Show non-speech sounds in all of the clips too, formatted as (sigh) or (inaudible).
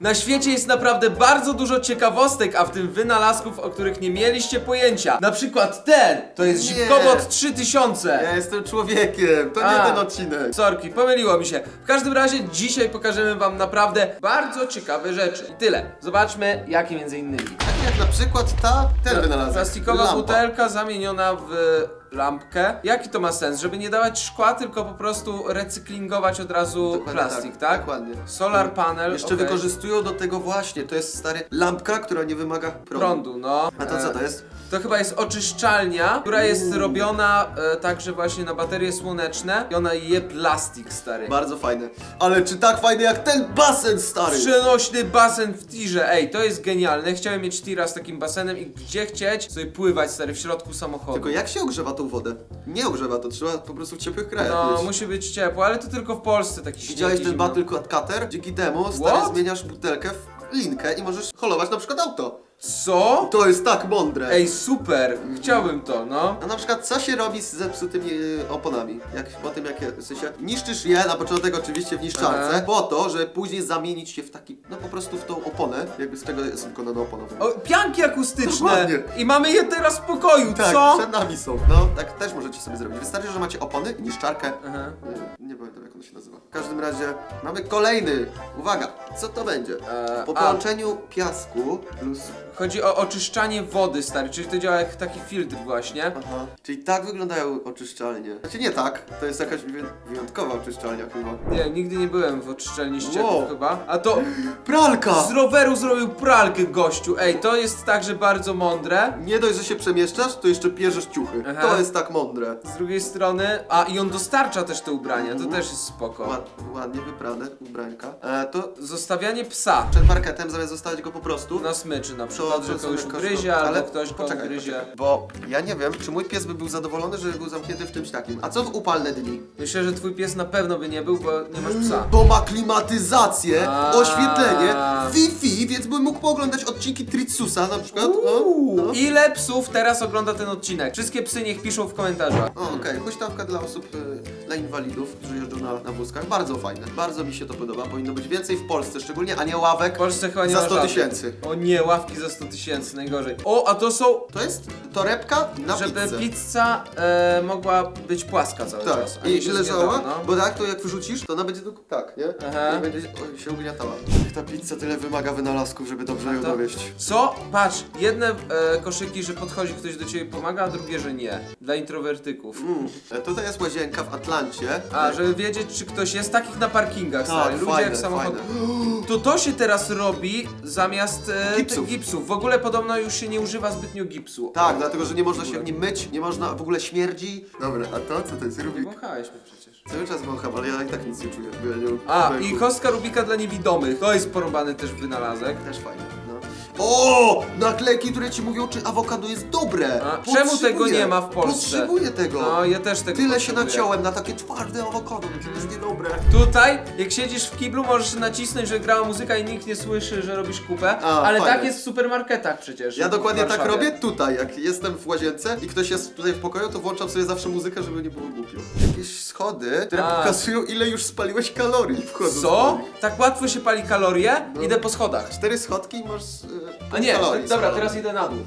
Na świecie jest naprawdę bardzo dużo ciekawostek, a w tym wynalazków, o których nie mieliście pojęcia. Na przykład ten, to jest Nie. Zipkobot 3000. Ja jestem człowiekiem, to nie A. ten odcinek. Sorki, pomyliło mi się. W każdym razie dzisiaj pokażemy wam naprawdę bardzo ciekawe rzeczy. I tyle. Zobaczmy, jakie między innymi. Tak jak na przykład ta, ten wynalazek. Plastikowa Lampa. butelka zamieniona w lampkę. Jaki to ma sens? Żeby nie dawać szkła, tylko po prostu recyklingować od razu Dokładnie plastik, tak? Dokładnie. Solar panel. Jeszcze okej. wykorzystują do tego właśnie, to jest stary lampka, która nie wymaga prądu. prądu, no. A to co to E, jest? To chyba jest oczyszczalnia, która jest robiona e, także właśnie na baterie słoneczne i ona je plastik, stary. Bardzo fajne. Ale czy tak fajny jak ten basen stary? Przenośny basen w tirze, ej, to jest genialne. Chciałem mieć tira z takim basenem i gdzie chcieć sobie pływać, stary, w środku samochodu. Tylko jak się ogrzewa tą wodę? Nie ogrzewa, to trzeba po prostu w ciepłych krajach No, mieć. musi być ciepło, ale to tylko w Polsce taki śnieg Widziałeś i ten zimno. Battle Cutter? Dzięki temu stary What? zmieniasz butelkę w linkę i możesz holować na przykład auto. Co? To jest tak mądre. Ej, super, chciałbym to, no. A na przykład co się robi z zepsutymi e, oponami? Jak po tym jak w sensie niszczysz je na początek oczywiście w niszczarce, Aha. po to, żeby później zamienić się w taki, no po prostu w tą oponę, jakby z czego jest wykonana opona. O, pianki akustyczne! Dokładnie. I mamy je teraz w pokoju, tak, co? przed nami są. No, tak też możecie sobie zrobić. Wystarczy, że macie opony, niszczarkę. Aha. Nie, nie pamiętam jak ono się nazywa. W każdym razie mamy kolejny. Uwaga, co to będzie? Eee, Po a. połączeniu piasku plus Chodzi o oczyszczanie wody, stary, czyli to działa jak taki filtr właśnie. Aha. Czyli tak wyglądają oczyszczalnie. Znaczy nie tak, to jest jakaś wy- wyjątkowa oczyszczalnia chyba. Nie, nigdy nie byłem w oczyszczalni ścieków Wow. chyba. A to (gasps) Pralka! z roweru zrobił pralkę gościu. Ej, to jest także bardzo mądre. Nie dość, że się przemieszczasz, to jeszcze pierzesz ciuchy. Aha. To jest tak mądre. Z drugiej strony, a i on dostarcza też te ubrania, to też jest spoko. Ład, ładnie wyprane ubrańka. E, to Zostawianie psa przed marketem zamiast zostawić go po prostu. na smyczy na przykład, że kogoś kosztuje. albo Ale ktoś go poczekaj, ugryzie. poczekaj, Bo ja nie wiem, czy mój pies by był zadowolony, że był zamknięty w czymś takim. A co w upalne dni? Myślę, że twój pies na pewno by nie był, bo nie masz psa. Bo ma klimatyzację, A. oświetlenie, pooglądać odcinki Tritsusa na przykład. Uuu, No, no. Ile psów teraz ogląda ten odcinek? Wszystkie psy niech piszą w komentarzach. O, okej, huśtawka dla osób, y, dla inwalidów, którzy jeżdżą na, na wózkach. Bardzo fajne, bardzo mi się to podoba. Powinno być więcej w Polsce szczególnie, a nie ławek W Polsce chyba nie za ma 100 żadnych. tysięcy. O nie, ławki za 100 tysięcy, najgorzej. O, a to są, To jest torebka na żeby pizzę. pizza e, mogła być płaska cały Tak, czas. a nie i się leżała, zgniatała, bo tak to jak wyrzucisz, to ona będzie tylko tak, nie? Aha. Nie będzie o, się ugniatała. Ta pizza tyle wymaga wynalazków, żeby dobrze ją to- dowieść. Co? Patrz, jedne e, koszyki, że podchodzi ktoś do ciebie i pomaga, a drugie, że nie. Dla introwertyków. Mm. E, Tutaj jest łazienka w Atlancie. A, żeby wiedzieć, czy ktoś jest takich na parkingach, Tak, stary. Ludzie fajne, jak samochód. (gasps) To to się teraz robi zamiast e, Gipsów. tych gipsów. W ogóle podobno już się nie używa zbytnio gipsu. Tak, dlatego, że nie można się w nim myć, nie można, w ogóle śmierdzi. Dobra, a to co to jest? Rubik? Wąchałeś mnie przecież. Cały czas wącham, ale ja i tak nic nie czuję. Bo ja nie A, i kostka Rubika dla niewidomych. To jest porobany też wynalazek. Też fajnie. O! Naklejki, które ci mówią, czy awokado jest dobre. A, czemu Potrzebuję, tego nie ma w Polsce? Potrzebuję tego. No, ja też tego Tyle się potrzebuję. naciąłem na takie twarde awokado, to jest niedobre. Tutaj, jak siedzisz w kiblu, możesz nacisnąć, że grała muzyka i nikt nie słyszy, że robisz kupę. A, ale fajne. tak jest w supermarketach przecież. Ja w dokładnie tak Warszawie. robię tutaj, jak jestem w łazience i ktoś jest tutaj w pokoju, to włączam sobie zawsze muzykę, żeby nie było głupio. Jakieś schody, które A. pokazują ile już spaliłeś kalorii wchodząc Co? Tak łatwo się pali kalorie? No. Idę po schodach. Cztery schodki i masz yy, A nie, dobra, teraz idę na dół.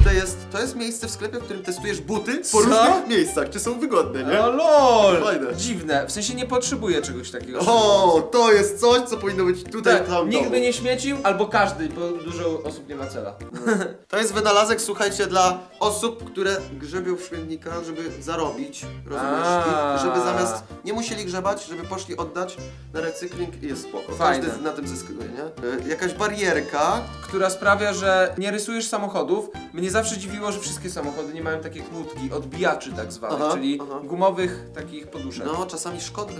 Tutaj jest, to jest miejsce w sklepie, w którym testujesz buty Co? po różnych miejscach, czy są wygodne, nie? Lol! Fajne. Dziwne, w sensie nie potrzebuję czegoś takiego. O, to jest coś, co powinno być tutaj tak, całym nikt domu. by nie śmiecił, albo każdy, bo dużo osób nie ma cela. (laughs) To jest wynalazek, słuchajcie, dla osób, które grzebią w śmietnikach, żeby zarobić, rozumiesz? A. I żeby zamiast, nie musieli grzebać, żeby poszli oddać na recykling i jest spoko. Fajne. Każdy na tym zyskuje, nie? E, Jakaś barierka, która sprawia, że nie rysujesz samochodów. Mnie zawsze dziwiło, że wszystkie samochody nie mają takie kłódki, odbijaczy tak zwanych, Aha, czyli aha. gumowych takich poduszek. no czasami szkoda,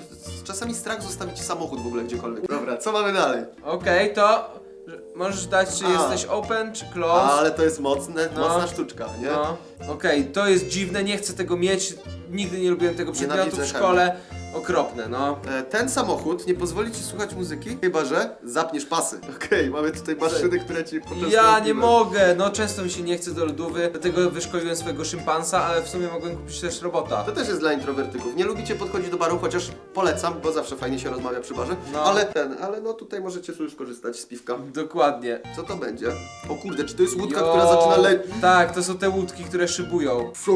czasami strach zostawić samochód w ogóle gdziekolwiek. Dobra, co mamy dalej? Okej, to że- możesz dać, czy A. jesteś open, czy close. Ale to jest mocne, No. mocna sztuczka, nie? No, okej, to jest dziwne, nie chcę tego mieć. Nigdy nie lubiłem tego przedmiotu w szkole. Okropne, no. E, Ten samochód nie pozwoli ci słuchać muzyki, chyba że zapniesz pasy. (laughs) Okej, mamy tutaj maszyny, które ci poczęstują Ja nie piwem. mogę, no często mi się nie chce do lodówy, dlatego wyszkoliłem swojego szympansa, ale w sumie mogłem kupić też robota. To też jest dla introwertyków. Nie lubicie podchodzić do baru, chociaż polecam, bo zawsze fajnie się rozmawia przy barze. No. Ale ten, ale no tutaj możecie sobie skorzystać z piwka. Dokładnie. Co to będzie? O kurde, czy to jest łódka, Jo, która zaczyna lecieć? Tak, to są te łódki, które szybują. Co?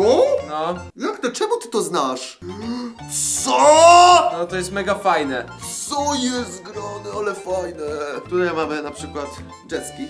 No, Jak to? Czemu ty to znasz? Co? no to jest mega fajne. Co jest grane, ale fajne. Tutaj mamy na przykład jetski.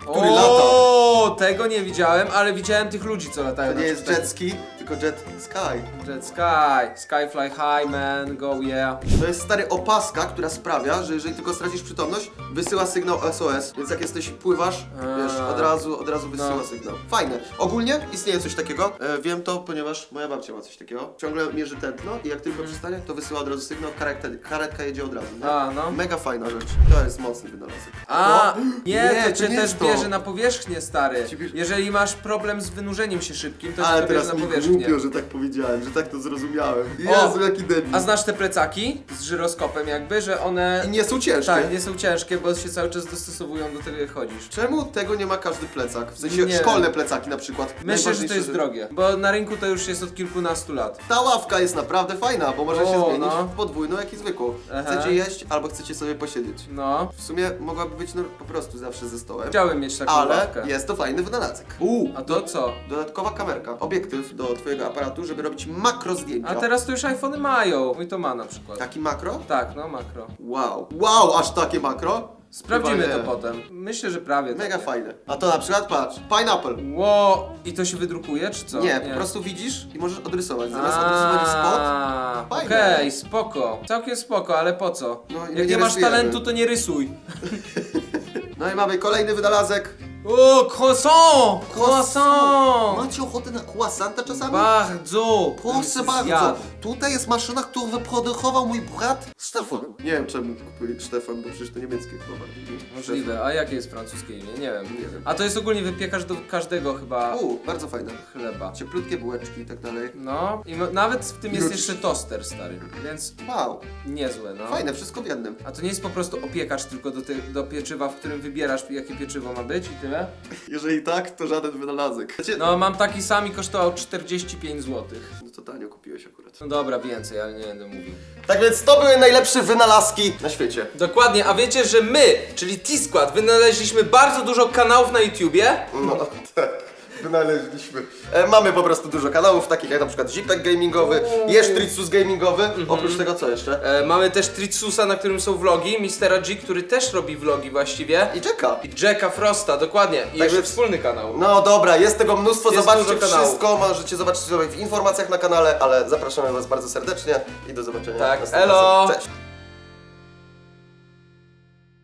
Który lata. O, tego nie widziałem, ale widziałem tych ludzi, co latają. To nie na jest przykład. jetski, tylko jet sky. Jet Sky, Skyfly High Man, go yeah. To jest stary opaska, która sprawia, że jeżeli tylko stracisz przytomność, wysyła sygnał SOS, więc jak jesteś, pływasz, A. wiesz, od razu, od razu wysyła No. sygnał. Fajne. Ogólnie istnieje coś takiego, e, wiem to, ponieważ moja babcia ma coś takiego. Ciągle mierzy tętno i jak tylko przystanie, to wysyła od razu sygnał, karetka, karetka jedzie od razu. nie? A, no. Mega fajna rzecz. To jest mocny wynalazek. A, nie, to cię też jest to. bierze na powierzchnię, stary. Ci bierze- Jeżeli masz problem z wynurzeniem się szybkim, to Ale cię to bierze teraz na mi powierzchnię. Głupio, że tak powiedziałem, że tak to zrozumiałem. Jezu, jaki debil. A znasz te plecaki z żyroskopem jakby, że one... I nie są ciężkie. Tak, nie są ciężkie, bo się cały czas dostosowują do tego jak chodzisz. Czemu tego nie ma każdy plecak? W sensie Nie. szkolne plecaki na przykład. Myślę, że to Najważniejsze, jest drogie, bo na rynku to już jest od kilkunastu lat. Ta ławka jest naprawdę fajna, bo może się O, zmienić no. w podwójną, jak i zwykłą. Aha. Chcecie jeść albo chcecie sobie posiedzieć. No, W sumie mogłaby być no, po prostu zawsze ze stołem. chciałem mieć taką Ale ławkę. jest to fajny wynalazek. Uuu, A to co? dodatkowa kamerka. Obiektyw do twojego aparatu, żeby robić makro zdjęcia. A teraz to już iPhony mają. Mój to ma na przykład. Taki makro? Tak, no makro. Wow. Wow, aż takie makro? Sprawdzimy Chyba to nie. potem. Myślę, że prawie Mega fajne. A to na przykład, patrz, pineapple. Ło, i to się wydrukuje, czy co? Nie, po prostu widzisz i możesz odrysować. Zamiast odrysować spot, A, Fajne. Okej, spoko. Całkiem spoko, ale po co? No i my Jak nie nie masz rysujemy. talentu, to nie rysuj. (laughs) No i mamy kolejny wynalazek. O, croissant! Croissant! Macie ochotę na croissanta czasami? Bardzo! Proszę bardzo, Zjadł. tutaj jest maszyna, którą wyprodukował mój brat Stefan. Nie wiem czemu kupuje Stefan, bo przecież to niemieckie nie? Możliwe, a jakie jest francuskie imię? Nie wiem. Nie wiem. A to jest ogólnie wypiekasz do każdego chyba U, bardzo fajne. chleba. Cieplutkie bułeczki i tak dalej. No, i nawet w tym jest Już. jeszcze toster stary, więc Wow, niezłe, no. fajne, wszystko w jednym. A to nie jest po prostu opiekacz tylko do, ty, do pieczywa, w którym wybierasz jakie pieczywo ma być i tyle? Jeżeli tak, to żaden wynalazek. Wiecie, no. No, mam taki sam i kosztował 45 zł. no to tanio kupiłeś akurat. No dobra, więcej, ale nie będę mówił. Tak więc to były najlepsze wynalazki na świecie. Dokładnie, a wiecie, że my, czyli T-Squad, wynaleźliśmy bardzo dużo kanałów na YouTubie? No (laughs) tak, wynaleźliśmy. E, mamy po prostu dużo kanałów, takich jak na przykład Zipek Gamingowy, jest Tritsus Gamingowy, oprócz tego co jeszcze? E, mamy też Tritsusa, na którym są vlogi, Mistera G, który też robi vlogi właściwie. I czeka. I Jacka Frosta, dokładnie. I więc- wspólny kanał. No dobra, jest tego mnóstwo, Jest zobaczcie dużo kanałów. wszystko, możecie zobaczyć sobie w informacjach na kanale, ale zapraszamy was bardzo serdecznie i do zobaczenia Tak, następnym elo! razem. Cześć!